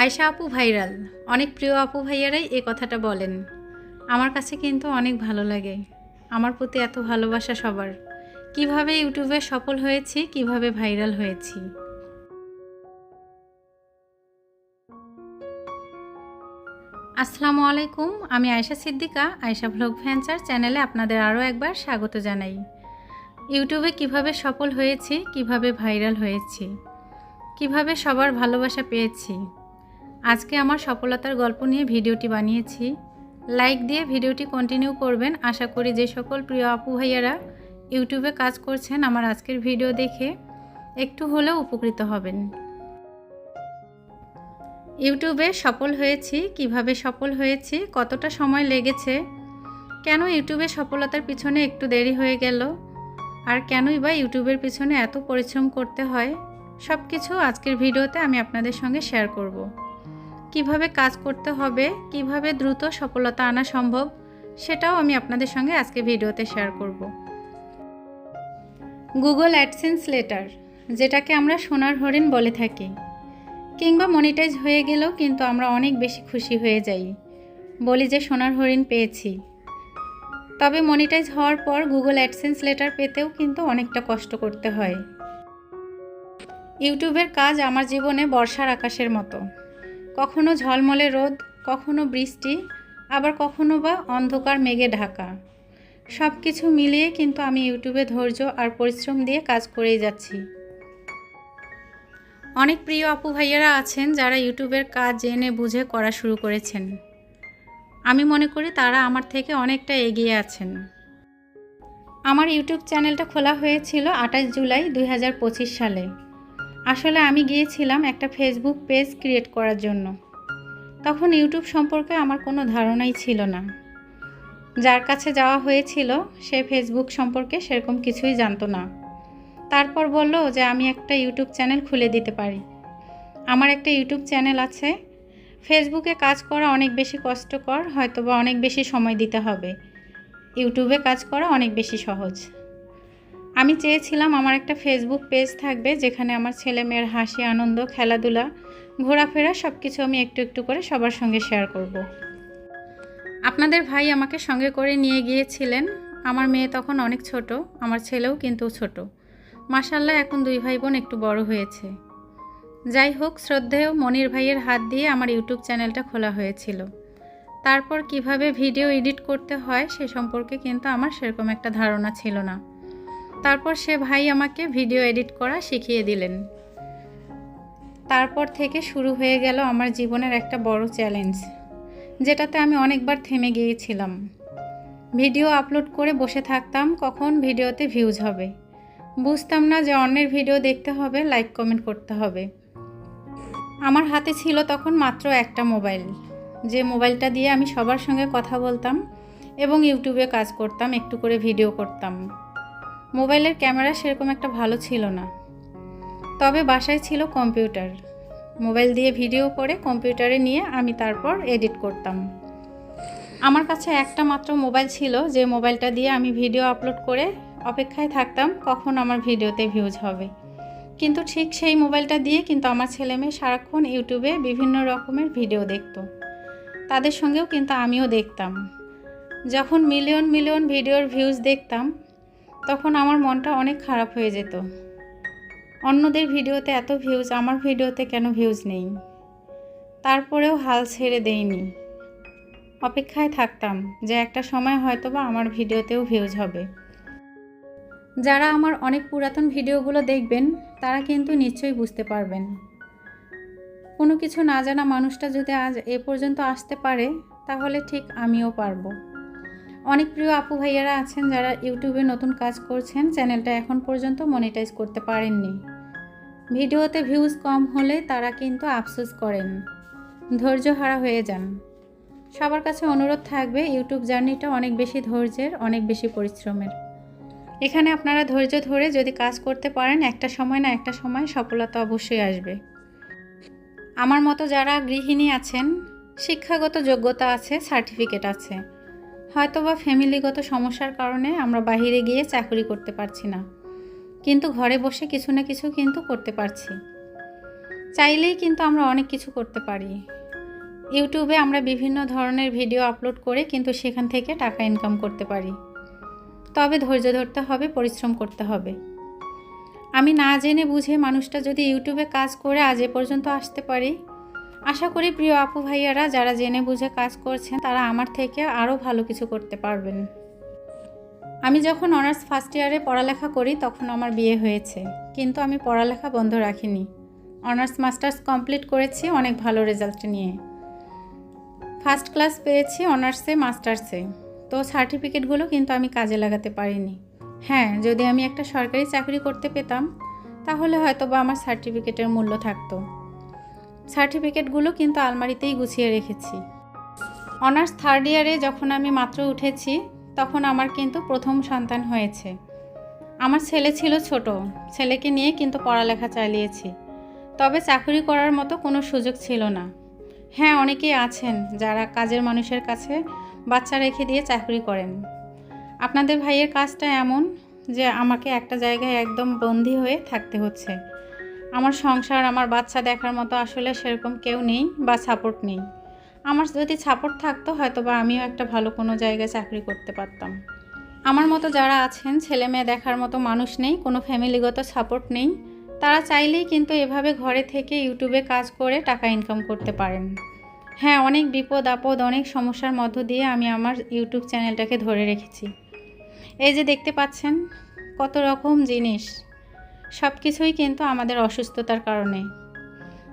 আয়শা আপু ভাইরাল। অনেক প্রিয় আপু ভাইয়ারাই এই কথাটা বলেন। আমার কাছে কিন্তু অনেক ভালো লাগে। আমার প্রতি এত ভালোবাসা সবার। কীভাবে ইউটিউবে সফল হয়েছি, কীভাবে ভাইরাল হয়েছি। আসসালামু আলাইকুম, আমি আয়শা সিদ্দিকা, আয়শা ভ্লগ ভ্যাঞ্চার চ্যানেলে আপনাদের আরও একবার স্বাগত জানাই। ইউটিউবে কীভাবে সফল হয়েছি, কীভাবে ভাইরাল হয়েছি, কীভাবে সবার ভালোবাসা পেয়েছি আজকে আমার সফলতার গল্প নিয়ে ভিডিওটি বানিয়েছি। লাইক দিয়ে ভিডিওটি কন্টিনিউ করবেন। আশা করি যে সকল প্রিয় আপু ভাইয়ারা ইউটিউবে কাজ করছেন আমার আজকের ভিডিও দেখে একটু হলেও উপকৃত হবেন। ইউটিউবে সফল হয়েছি। কীভাবে সফল হয়েছি? কতটা সময় লেগেছে? কেন ইউটিউবে সফলতার পিছনে একটু দেরি হয়ে গেল? আর কেনই বা ইউটিউবের পিছনে এত পরিশ্রম করতে হয়? সব কিছু আজকের ভিডিওতে আমি আপনাদের সঙ্গে শেয়ার করব। কীভাবে কাজ করতে হবে, কীভাবে দ্রুত সফলতা আনা সম্ভব, সেটাও আমি আপনাদের সঙ্গে আজকে ভিডিওতে শেয়ার করব। গুগল অ্যাডসেন্স লেটার যেটাকে আমরা সোনার হরিণ বলে থাকি। কিংবা মনিটাইজ হয়ে গেলেও কিন্তু আমরা অনেক বেশি খুশি হয়ে যাই। বলি যে সোনার হরিণ পেয়েছি। তবে মনিটাইজ হওয়ার পর গুগল অ্যাডসেন্স লেটার পেতেও কিন্তু অনেকটা কষ্ট করতে হয়। ইউটিউবের কাজ আমার জীবনে বর্ষার আকাশের মতো। কখনো ঝলমলে রোদ, কখনো বৃষ্টি, আবার কখনো বা অন্ধকার মেঘে ঢাকা। সব কিছু মিলিয়ে কিন্তু আমি ইউটিউবে ধৈর্য আর পরিশ্রম দিয়ে কাজ করেই যাচ্ছি। অনেক প্রিয় আপু ভাইয়ারা আছেন যারা ইউটিউবের কাজ জেনে বুঝে করা শুরু করেছেন। আমি মনে করি তারা আমার থেকে অনেকটা এগিয়ে আছেন। আমার ইউটিউব চ্যানেলটা খোলা হয়েছিল আঠাশ জুলাই দু হাজার পঁচিশ সালে। আসলে আমি গিয়েছিলাম একটা ফেসবুক পেজ ক্রিয়েট করার জন্য। তখন ইউটিউব সম্পর্কে আমার কোনো ধারণাই ছিল না। যার কাছে যাওয়া হয়েছিল, সে ফেসবুক সম্পর্কে সেরকম কিছুই জানতো না। তারপর বলল যে আমি একটা ইউটিউব চ্যানেল খুলে দিতে পারি। আমার একটা ইউটিউব চ্যানেল আছে। ফেসবুকে কাজ করা অনেক বেশি কষ্টকর হয়তো বা অনেক বেশি সময় দিতে হবে। ইউটিউবে কাজ করা অনেক বেশি সহজ। আমি চেয়েছিলাম আমার একটা ফেসবুক পেজ থাকবে যেখানে আমার ছেলে মেয়ের হাসি, আনন্দ, খেলাধুলা, ঘোরাফেরা সব কিছু আমি একটু একটু করে সবার সঙ্গে শেয়ার করব। আপনাদের ভাই আমাকে সঙ্গে করে নিয়ে গিয়েছিলেন। আমার মেয়ে তখন অনেক ছোট, আমার ছেলেও কিন্তু ছোট। মাসাল্লাহ এখন দুই ভাই বোন একটু বড় হয়েছে। যাই হোক, শ্রদ্ধেয় মনির ভাইয়ের হাত দিয়ে আমার ইউটিউব চ্যানেলটা খোলা হয়েছিল। তারপর কীভাবে ভিডিও এডিট করতে হয় সে সম্পর্কে কিন্তু আমার সেরকম একটা ধারণা ছিল না। তারপর সে ভাই আমাকে ভিডিও এডিট করা শিখিয়ে দিলেন। তারপর থেকে শুরু হয়ে গেল আমার জীবনের একটা বড় চ্যালেঞ্জ, যেটাতে আমি অনেকবার থেমে গিয়েছিলাম। ভিডিও আপলোড করে বসে থাকতাম, কখন ভিডিওতে ভিউজ হবে। বুঝতাম না যে অন্যের ভিডিও দেখতে হবে লাইক কমেন্ট করতে হবে। আমার হাতে ছিল তখন মাত্র একটা মোবাইল, যে মোবাইলটা দিয়ে আমি সবার সঙ্গে কথা বলতাম এবং ইউটিউবে কাজ করতাম, একটু করে ভিডিও করতাম। মোবাইলের ক্যামেরা সেরকম একটা ভালো ছিল না। তবে বাসায় ছিল কম্পিউটার। মোবাইল দিয়ে ভিডিও করে কম্পিউটারে নিয়ে আমি তারপর এডিট করতাম। আমার কাছে একটা মাত্র মোবাইল ছিল যে মোবাইলটা দিয়ে আমি ভিডিও আপলোড করে অপেক্ষায় থাকতাম কখন আমার ভিডিওতে ভিউজ হবে। কিন্তু ঠিক সেই মোবাইলটা দিয়ে কিন্তু আমার ছেলে মেয়ে সারাক্ষণ ইউটিউবে বিভিন্ন রকমের ভিডিও দেখত। তাদের সঙ্গেও কিন্তু আমিও দেখতাম। যখন মিলিয়ন মিলিয়ন ভিডিওর ভিউজ দেখতাম তখন আমার মনটা অনেক খারাপ হয়ে যেত। অন্যদের ভিডিওতে এত ভিউজ আমার ভিডিওতে কেন ভিউজ নেই? তারপরেও হাল ছেড়ে দেইনি। অপেক্ষায় থাকতাম যে একটা সময় হয়তো বা আমার ভিডিওতেও ভিউজ হবে। যারা আমার অনেক পুরাতন ভিডিওগুলো দেখবেন, তারা কিন্তু নিশ্চয়ই বুঝতে পারবেন। কোনো কিছু না জানা মানুষটা যদি আজ এ পর্যন্ত আসতে পারে, তাহলে ঠিক আমিও পারব। অনেক প্রিয় আপু ভাইয়ারা আছেন যারা ইউটিউবে নতুন কাজ করছেন, চ্যানেলটা এখন পর্যন্ত মনিটাইজ করতে পারেননি। ভিডিওতে ভিউজ কম হলে তারা কিন্তু আফসোস করেন। ধৈর্য হারা হয়ে যান। সবার কাছে অনুরোধ থাকবে, ইউটিউব জার্নিটা অনেক বেশি ধৈর্যের, অনেক বেশি পরিশ্রমের। এখানে আপনারা ধৈর্য ধরে যদি কাজ করতে পারেন, একটা সময় না একটা সময় সফলতা অবশ্যই আসবে। আমার মতো যারা গৃহিণী আছেন, শিক্ষাগত যোগ্যতা আছে সার্টিফিকেট আছে। হয়তো বা ফ্যামিলিগত সমস্যার কারণে আমরা বাহিরে গিয়ে চাকরি করতে পারছি না। কিন্তু ঘরে বসে কিছু না কিছু কিন্তু করতে পারছি। চাইলেই কিন্তু আমরা অনেক কিছু করতে পারি। ইউটিউবে আমরা বিভিন্ন ধরনের ভিডিও আপলোড করে কিন্তু সেখান থেকে টাকা ইনকাম করতে পারি। তবে ধৈর্য ধরতে হবে, পরিশ্রম করতে হবে। আমি না জেনে বুঝে মানুষটা যদি ইউটিউবে কাজ করে আজ এ পর্যন্ত আসতে পারি আশা করি প্রিয় আপু ভাইয়ারা, যারা জেনে বুঝে কাজ করছেন, তারা আমার থেকে আরও ভালো কিছু করতে পারবেন। আমি যখন অনার্স ফার্স্ট ইয়ারে পড়ালেখা করি, তখন আমার বিয়ে হয়েছে। কিন্তু আমি পড়ালেখা বন্ধ রাখিনি। অনার্স মাস্টার্স কমপ্লিট করেছি, অনেক ভালো রেজাল্ট নিয়ে। ফার্স্ট ক্লাস পেয়েছি অনার্সে, মাস্টার্সে। তো সার্টিফিকেটগুলো কিন্তু আমি কাজে লাগাতে পারিনি। হ্যাঁ যদি আমি একটা সরকারি চাকরি করতে পেতাম, তাহলে হয়তো বা আমার সার্টিফিকেটের মূল্য থাকতো। সার্টিফিকেটগুলো কিন্তু আলমারিতেই গুছিয়ে রেখেছি। অনার্স থার্ড ইয়ারে যখন আমি মাত্র উঠেছি, তখন আমার কিন্তু প্রথম সন্তান হয়েছে। আমার ছেলে ছিল ছোট, ছেলেকে নিয়ে কিন্তু পড়ালেখা চালিয়েছি। তবে চাকরি করার মতো কোনো সুযোগ ছিল না। হ্যাঁ অনেকেই আছেন যারা কাজের মানুষের কাছে বাচ্চা রেখে দিয়ে চাকরি করেন। আপনাদের ভাইয়ের কাজটা এমন যে আমাকে একটা জায়গায় একদম বন্দি হয়ে থাকতে হচ্ছে। আমার সংসার, আমার বাচ্চা দেখার মতো আসলে সেরকম কেউ নেই বা সাপোর্ট নেই। আমার যদি সাপোর্ট থাকতো হয়তো বা আমিও একটা ভালো কোনো জায়গায় চাকরি করতে পারতাম। আমার মতো যারা আছেন, ছেলে মেয়ে দেখার মতো মানুষ নেই, কোনো ফ্যামিলিগত সাপোর্ট নেই, তারা চাইলেই কিন্তু এভাবে ঘরে থেকে ইউটিউবে কাজ করে টাকা ইনকাম করতে পারেন। হ্যাঁ অনেক বিপদ, আপদ, অনেক সমস্যার মধ্য দিয়ে আমি আমার ইউটিউব চ্যানেলটাকে ধরে রেখেছি। এই যে দেখতে পাচ্ছেন, কত রকম জিনিস। সব কিছুই কিন্তু আমাদের অসুস্থতার কারণে।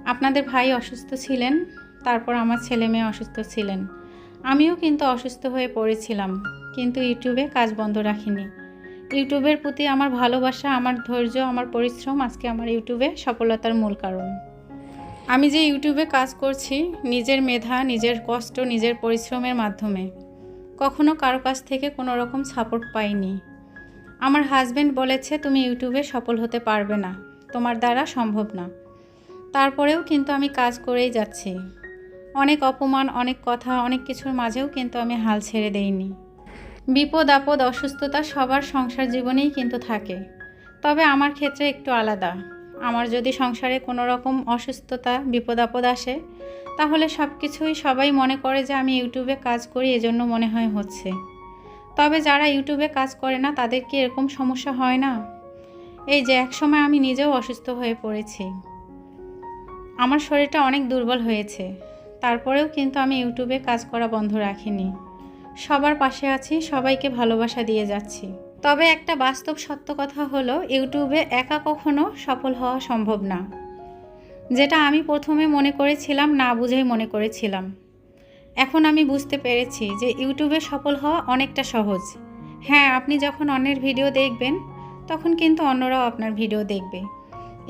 আপনাদের ভাই অসুস্থ ছিলেন, তারপর আমার ছেলে মেয়ে অসুস্থ ছিলেন। আমিও কিন্তু অসুস্থ হয়ে পড়েছিলাম, কিন্তু ইউটিউবে কাজ বন্ধ রাখিনি। ইউটিউবের প্রতি আমার ভালোবাসা, আমার ধৈর্য, আমার পরিশ্রম আজকে আমার ইউটিউবে সফলতার মূল কারণ। আমি যে ইউটিউবে কাজ করছি, নিজের মেধা, নিজের কষ্ট, নিজের পরিশ্রমের মাধ্যমে। কখনো কারও কাছ থেকে কোনো রকম সাপোর্ট পাইনি। আমার হাজব্যান্ড বলেছে তুমি ইউটিউবে সফল হতে পারবে না, তোমার দ্বারা সম্ভব না। তারপরেও কিন্তু আমি কাজ করেই যাচ্ছি। অনেক অপমান, অনেক কথা, অনেক কিছুর মাঝেও কিন্তু আমি হাল ছেড়ে দেইনি। বিপদ, আপদ, অসুস্থতা সবার সংসার জীবনেই কিন্তু থাকে। তবে আমার ক্ষেত্রে একটু আলাদা। আমার যদি সংসারে কোনো রকম অসুস্থতা, বিপদ, আপদ আসে, তাহলে সব কিছুই সবাই মনে করে যে আমি ইউটিউবে কাজ করি, এজন্য মনে হয় হচ্ছে। তবে যারা ইউটিউবে কাজ করে না, তাদের কি এরকম সমস্যা হয় না? এই যে, একসময় আমি নিজেও অসুস্থ হয়ে পড়েছি। আমার শরীরটা অনেক দুর্বল হয়েছে। তারপরেও কিন্তু আমি ইউটিউবে কাজ করা বন্ধ রাখিনি। সবার পাশে আছি, সবাইকে ভালোবাসা দিয়ে যাচ্ছি। তবে একটা বাস্তব সত্য কথা হলো, ইউটিউবে একা কখনো সফল হওয়া সম্ভব না। যেটা আমি প্রথমে মনে করেছিলাম, না বুঝেই মনে করেছিলাম। এখন আমি বুঝতে পেরেছি যে ইউটিউবে সফল হওয়া অনেকটা সহজ। হ্যাঁ আপনি যখন অন্যের ভিডিও দেখবেন, তখন কিন্তু অন্যরাও আপনার ভিডিও দেখবে।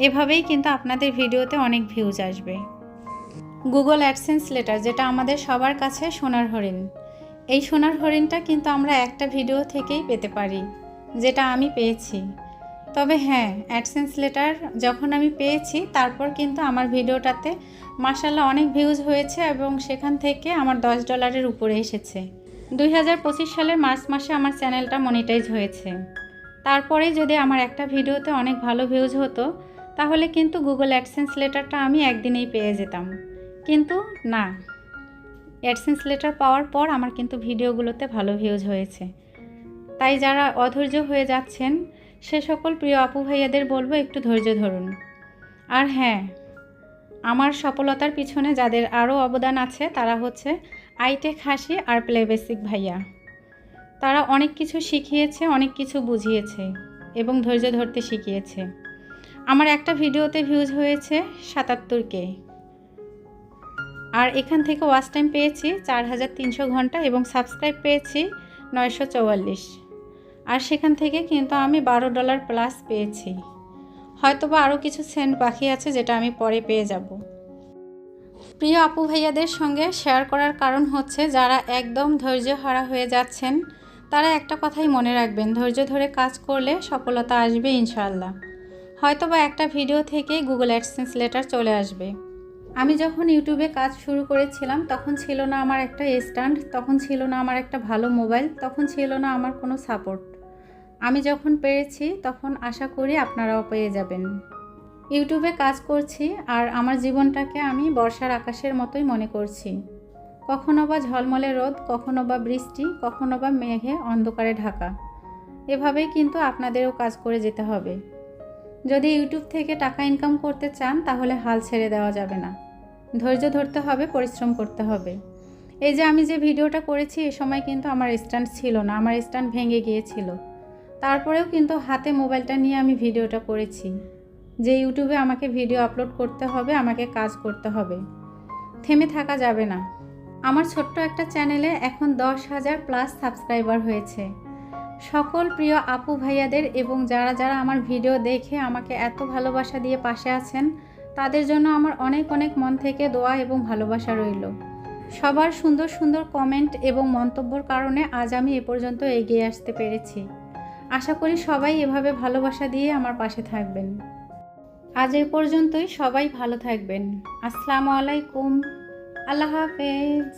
এভাবেই কিন্তু আপনাদের ভিডিওতে অনেক ভিউজ আসবে। গুগল অ্যাডসেন্স লেটার যেটা আমাদের সবার কাছে সোনার হরিণ। এই সোনার হরিণটা কিন্তু আমরা একটা ভিডিও থেকেই পেতে পারি, যেটা আমি পেয়েছি। তবে হ্যাঁ অ্যাডসেন্স লেটার যখন আমি পেয়েছি, তারপর কিন্তু আমার ভিডিওটাতে মাসাল্লাহ অনেক ভিউজ হয়েছে এবং সেখান থেকে আমার দশ ডলারের উপরে এসেছে। দুই হাজার পঁচিশ সালের মার্চ মাসে আমার চ্যানেলটা মনিটাইজ হয়েছে। তারপরে যদি আমার একটা ভিডিওতে অনেক ভালো ভিউজ হতো, তাহলে কিন্তু গুগল অ্যাডসেন্স লেটারটা আমি একদিনেই পেয়ে যেতাম। কিন্তু না অ্যাডসেন্স লেটার পাওয়ার পর আমার কিন্তু ভিডিওগুলোতে ভালো ভিউজ হয়েছে। তাই যারা অধৈর্য হয়ে যাচ্ছেন সে সকল প্রিয় আপু ভাইয়াদের বলব একটু ধৈর্য ধরুন। আর হ্যাঁ আমার সফলতার পিছনে যাদের আরও অবদান আছে, তারা হচ্ছে আইটেক হাসি আর প্লেবেসিক ভাইয়া। তারা অনেক কিছু শিখিয়েছে, অনেক কিছু বুঝিয়েছে এবং ধৈর্য ধরতে শিখিয়েছে। আমার একটা ভিডিওতে ভিউজ হয়েছে সাতাত্তর কে। আর এখান থেকে ওয়াচ টাইম পেয়েছি চার হাজার তিনশো ঘণ্টা এবং সাবস্ক্রাইব পেয়েছি নয়শো চৌয়াল্লিশ। আর সেখান থেকে কিন্তু আমি বারো ডলার প্লাস পেয়েছি। হয়তো বা আরও কিছু সেন্ট বাকি আছে যেটা আমি পরে পেয়ে যাব। প্রিয় আপু ভাইয়াদের সঙ্গে শেয়ার করার কারণ হচ্ছে যারা একদম ধৈর্য হারা হয়ে যাচ্ছেন, তারা একটা কথাই মনে রাখবেন, ধৈর্য ধরে কাজ করলে সফলতা আসবে ইনশাল্লাহ হয়তো বা একটা ভিডিও থেকে গুগল অ্যাডসেন্স লেটার চলে আসবে। আমি যখন ইউটিউবে কাজ শুরু করেছিলাম, তখন ছিল না আমার একটা স্ট্যান্ড, তখন ছিল না আমার একটা ভালো মোবাইল, তখন ছিল না আমার কোনো সাপোর্ট। আমি যখন পেরেছি, তখন আশা করি আপনারাও পেয়ে যাবেন। ইউটিউবে কাজ করছি আর আমার জীবনটাকে আমি বর্ষার আকাশের মতোই মনে করছি। কখনো বা ঝলমলে রোদ, কখনো বা বৃষ্টি, কখনো বা মেঘে অন্ধকারে ঢাকা। এভাবেই কিন্তু আপনাদেরও কাজ করে যেতে হবে। যদি ইউটিউব থেকে টাকা ইনকাম করতে চান, তাহলে হাল ছেড়ে দেওয়া যাবে না। ধৈর্য ধরতে হবে, পরিশ্রম করতে হবে। এই যে আমি যে ভিডিওটা করেছি, এ সময় কিন্তু আমার স্ট্যান্ড ছিল না, আমার স্ট্যান্ড ভেঙে গিয়েছিল। তারপরেও কিন্তু হাতে মোবাইলটা নিয়ে আমি ভিডিওটা করেছি, যে ইউটিউবে আমাকে ভিডিও আপলোড করতে হবে, আমাকে কাজ করতে হবে। থেমে থাকা যাবে না। আমার ছোট্ট একটা চ্যানেলে এখন দশ হাজার প্লাস সাবস্ক্রাইবার হয়েছে। সকল প্রিয় আপু ভাইয়াদের এবং যারা যারা আমার ভিডিও দেখে আমাকে এত ভালোবাসা দিয়ে পাশে আছেন, তাদের জন্য আমার অনেক অনেক মন থেকে দোয়া এবং ভালোবাসা রইল। সবার সুন্দর সুন্দর কমেন্ট এবং মন্তব্যর কারণে আজ আমি এ পর্যন্ত এগিয়ে আসতে পেরেছি। আশা করি সবাই এভাবে ভালোবাসা দিয়ে আমার পাশে থাকবেন। আজ এ পর্যন্তই সবাই ভালো থাকবেন। আসসালামু আলাইকুম। আল্লাহ হাফেজ।